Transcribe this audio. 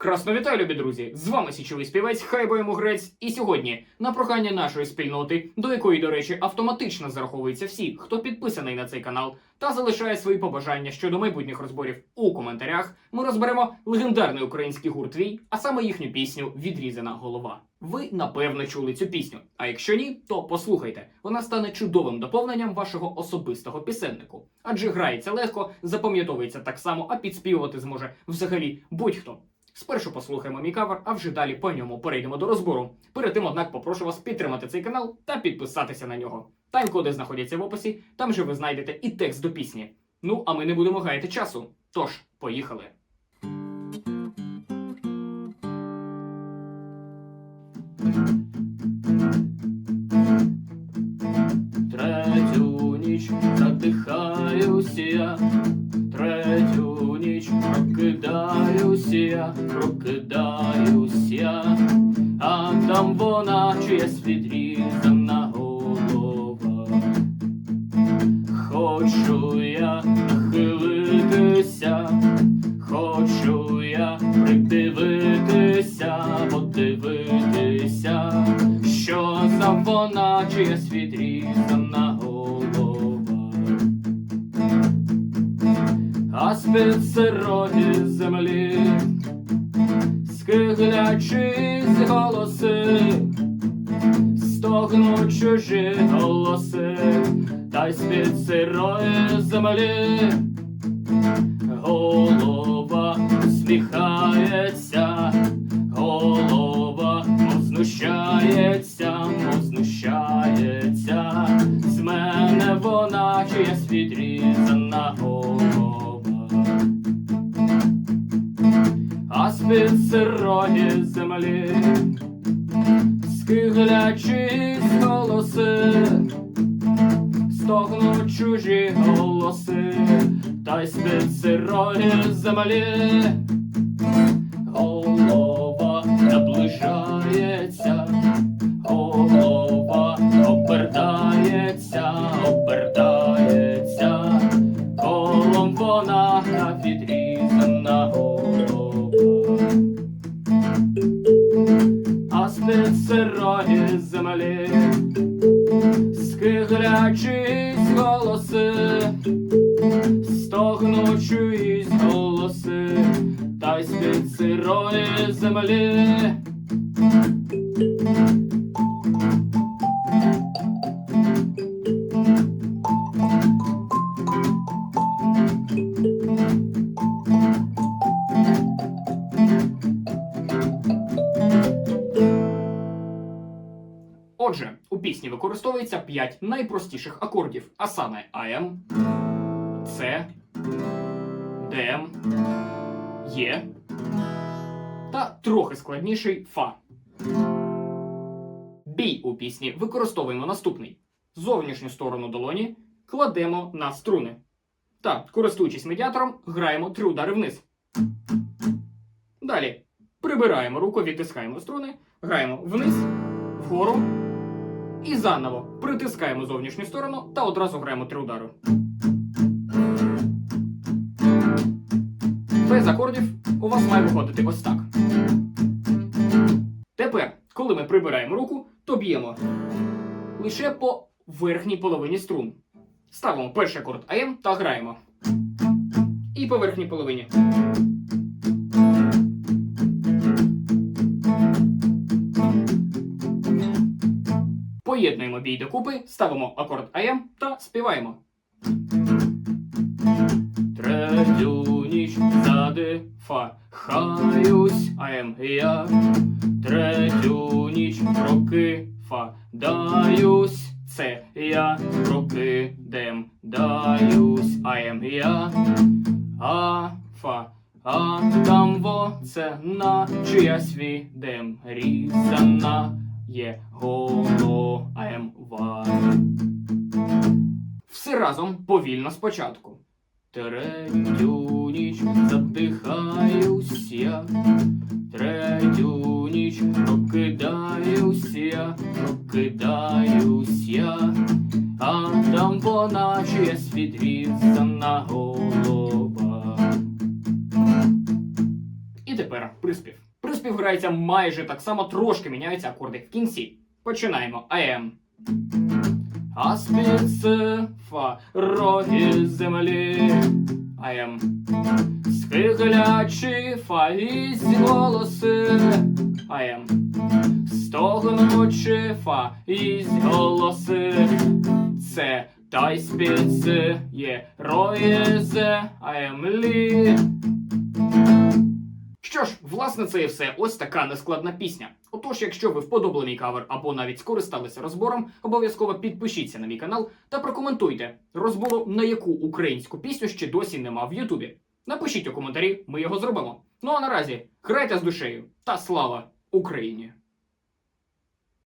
Красно вітаю, любі друзі! З вами січовий співець Хайбо Мугрець. І сьогодні на прохання нашої спільноти, до якої, до речі, автоматично зараховуються всі, хто підписаний на цей канал та залишає свої побажання щодо майбутніх розборів у коментарях. Ми розберемо легендарний український гурт Вій, а саме їхню пісню Відрізана голова. Ви напевно чули цю пісню. А якщо ні, то послухайте. Вона стане чудовим доповненням вашого особистого пісеннику. Адже грається легко, запам'ятовується так само, а підспівувати зможе взагалі будь-хто. Спершу послухаємо мій кавер, а вже далі по ньому перейдемо до розбору. Перед тим, однак, попрошу вас підтримати цей канал та підписатися на нього. Тайм-коди знаходяться в описі, там же ви знайдете і текст до пісні. Ну, а ми не будемо гаяти часу. Тож, поїхали. Третю ніч задихаюся я, прокидаюся а там вона чиясь відрізана голова. Хочу я нахилитися, хочу я придивитися, подивитися, що за вона чиясь відрізана голова. А з-під землі скиглячись голоси, стогнуть чужі голоси, та й з-під сирої землі голова усміхається, голова знущається, знущається, з мене вона чиясь відрізана сирої землі скиглячись голоси, стогнуть чужі голоси, та й з-під сирої землі. Голова наближається, голова обердається, обердається, сирої землі скиглячись голоси, стогнучись голоси, та й з-під сирої землі. Пісні використовується 5 найпростіших акордів, а саме АМ, С, ДМ, Є та трохи складніший Фа. Бій у пісні використовуємо наступний: зовнішню сторону долоні кладемо на струни. Та, користуючись медіатором, граємо три удари вниз. Далі прибираємо руку, відтискаємо струни, граємо вниз, вгору і заново притискаємо зовнішню сторону та одразу граємо три удари. Без акордів у вас має виходити ось так. Тепер, коли ми прибираємо руку, то б'ємо лише по верхній половині струн. Ставимо перший акорд АМ та граємо. І по верхній половині. Поєднуємо бій докупи, ставимо акорд АМ та співаємо. Третю ніч задихаюсь, АМ я. Третю ніч прокидаюсь, це я прокидем даюсь, АМ я. А, фа, а там во це на чиясь відем різана є голова. Все разом повільно спочатку. Третю ніч задихаюсь я, третю ніч прокидаюсь я, прокидаюсь я, а там відрізана голова. І тепер грається майже так само, трошки міняються акорди в кінці. Починаємо. АМ. А фа роги землі. АМ. Скиглячі фа із голоси. АМ. Стогнучи фа із голоси. Це тай спіци є роєзе АМ-лі. Що ж, власне, це і все. Ось така нескладна пісня. Отож, якщо ви вподобали мій кавер або навіть скористалися розбором, обов'язково підпишіться на мій канал та прокоментуйте розбору на яку українську пісню ще досі нема в Ютубі. Напишіть у коментарі, ми його зробимо. Ну а наразі грайте з душею та слава Україні!